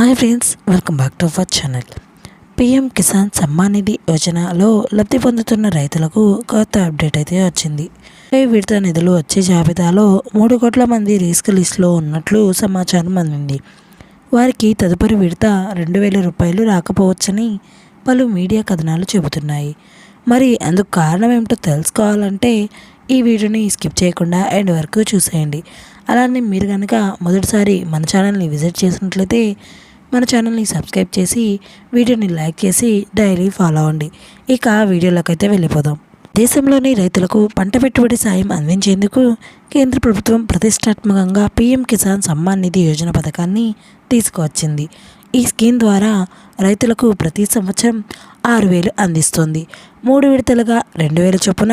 Hi friends welcome back to our channel PM Kisan Samman Nidhi యోజనలో లబ్ధి పొందుతున్న రైతులకు కొత్త అప్డేట్ అయితే వచ్చింది. ఈ విడత నిధులు వచ్చే జాబితాలో మూడు కోట్ల మంది రిస్క్ లిస్టులో ఉన్నట్లు సమాచారం అందింది. వారికి తదుపరి విడత రెండు వేల రూపాయలు రాకపోవచ్చని పలు మీడియా కథనాలు చెబుతున్నాయి. మరి అందుకు కారణం ఏమిటో తెలుసుకోవాలంటే ఈ వీడియోని స్కిప్ చేయకుండా ఎండ్ వరకు చూసేయండి. అలానే మీరు కనుక మొదటిసారి మన ఛానల్ని విజిట్ చేసినట్లయితే మన ఛానల్ని సబ్స్క్రైబ్ చేసి వీడియోని లైక్ చేసి డైలీ ఫాలో అవ్వండి. ఇక వీడియోలోకి అయితే వెళ్ళిపోదాం. దేశంలోని రైతులకు పంట పెట్టుబడి సాయం అందించేందుకు కేంద్ర ప్రభుత్వం ప్రతిష్టాత్మకంగా పీఎం కిసాన్ సమ్మాన్ నిధి యోజన పథకాన్ని తీసుకువచ్చింది. ఈ స్కీమ్ ద్వారా రైతులకు ప్రతి సంవత్సరం ఆరు వేలు అందిస్తుంది. మూడు విడతలుగా రెండు వేల చొప్పున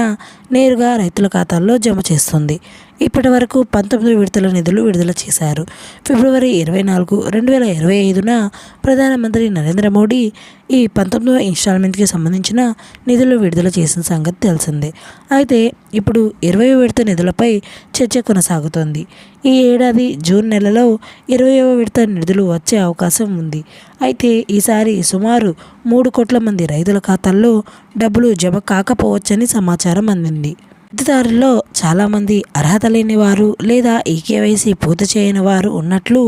నేరుగా రైతుల ఖాతాల్లో జమ చేస్తుంది. ఇప్పటి వరకు పంతొమ్మిది విడతల నిధులు విడుదల చేశారు. ఫిబ్రవరి ఇరవై నాలుగు రెండు వేల ఇరవై ఐదున ప్రధానమంత్రి నరేంద్ర మోడీ ఈ పంతొమ్మిదవ ఇన్స్టాల్మెంట్కి సంబంధించిన నిధులు విడుదల చేసిన సంగతి తెలిసిందే. అయితే ఇప్పుడు ఇరవై విడత నిధులపై చర్చ కొనసాగుతోంది. ఈ ఏడాది జూన్ నెలలో ఇరవయవ విడత నిధులు వచ్చే అవకాశం ఉంది. అయితే ఈసారి సుమారు మూడు కోట్ల మంది రైతుల ఖాతాల్లో డబ్బులు జమ కాకపోవచ్చని సమాచారం అందింది. లబ్ధిదారుల్లో చాలామంది అర్హత లేని వారు లేదా ఈకేవైసీ పూర్తి చేయని వారు ఉన్నట్లు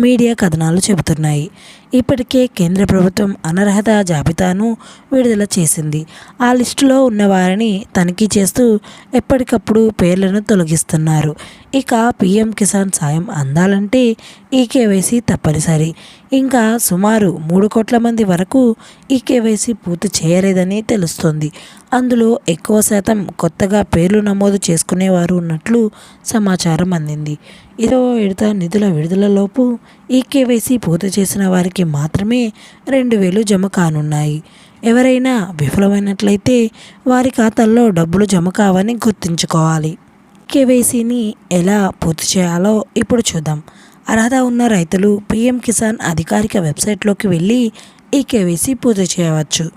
మీడియా కథనాలు చెబుతున్నాయి. ఇప్పటికే కేంద్ర ప్రభుత్వం అనర్హత జాబితాను విడుదల చేసింది. ఆ లిస్టులో ఉన్నవారిని తనిఖీ చేస్తూ ఎప్పటికప్పుడు పేర్లను తొలగిస్తున్నారు. ఇక పీఎం కిసాన్ సాయం అందాలంటే ఈ కేవైసీ తప్పనిసరి. ఇంకా సుమారు మూడు కోట్ల మంది వరకు ఈ కేవైసీ పూర్తి చేయలేదని తెలుస్తుంది. అందులో ఎక్కువ శాతం కొత్తగా పేర్లు నమోదు చేసుకునేవారు ఉన్నట్లు సమాచారం అందింది. ఇరవై విడత నిధుల విడుదలలోపు ఈ కేవైసీ పూర్తి చేసిన వారికి మాత్రమే రెండు వేలు జమ కానున్నాయి. ఎవరైనా విఫలమైనట్లయితే వారి ఖాతాల్లో డబ్బులు జమ కావని గుర్తుంచుకోవాలి. కేవైసీని ఎలా పూర్తి చేయాలో ఇప్పుడు చూద్దాం. అర్హత ఉన్న రైతులు పిఎం కిసాన్ అధికారిక వెబ్సైట్లోకి వెళ్ళి ఈ కేవైసీ పూర్తి చేయవచ్చు.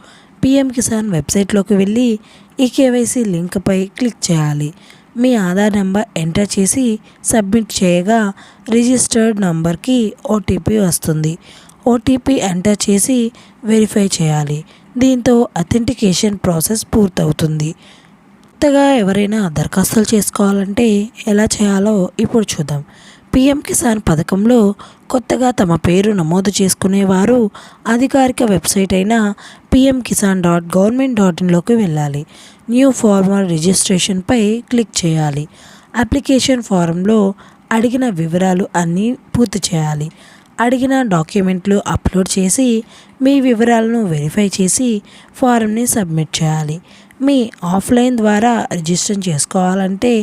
పిఎం కిసాన్ వెబ్సైట్లోకి వెళ్ళి ఈ కేవైసీ లింక్పై క్లిక్ చేయాలి. మీ ఆధార్ నెంబర్ ఎంటర్ చేసి సబ్మిట్ చేయగా రిజిస్టర్డ్ నంబర్కి ఓటీపీ వస్తుంది. ఓటీపీ ఎంటర్ చేసి వెరిఫై చేయాలి. దీంతో అథెంటికేషన్ ప్రాసెస్ పూర్తవుతుంది. కొత్తగా ఎవరైనా దరఖాస్తులు చేసుకోవాలంటే ఎలా చేయాలో ఇప్పుడు చూద్దాం. పీఎం కిసాన్ పథకంలో కొత్తగా తమ పేరు నమోదు చేసుకునేవారు. అధికారిక వెబ్సైట్ అయిన PM Kisan dot government dot ఇన్లోకి వెళ్ళాలి. న్యూ ఫార్మర్ రిజిస్ట్రేషన్పై క్లిక్ చేయాలి. అప్లికేషన్ ఫారంలో అడిగిన వివరాలు అన్నీ పూర్తి చేయాలి. అడిగిన డాక్యుమెంట్లు అప్లోడ్ చేసి మీ వివరాలను వెరిఫై చేసి ఫారంని సబ్మిట్ చేయాలి. మీ ఆఫ్లైన్ ద్వారా రిజిస్టర్ చేసుకోవాలంటే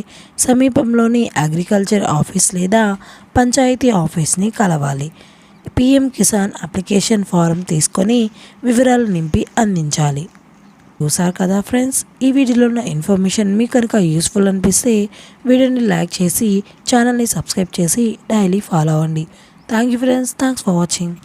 సమీపంలోని అగ్రికల్చర్ ఆఫీస్ లేదా పంచాయతీ ఆఫీస్ని కలవాలి. పిఎం కిసాన్ అప్లికేషన్ ఫారం తీసుకొని వివరాలు నింపి అందించాలి. చూసారు కదా ఫ్రెండ్స్ ఈ వీడియోలో ఉన్న ఇన్ఫర్మేషన్ మీకు కనుక యూస్ఫుల్ అనిపిస్తే వీడియోని లైక్ చేసి ఛానల్ని సబ్స్క్రైబ్ చేసి డైలీ ఫాలో అవ్వండి. Thank you friends thanks for watching.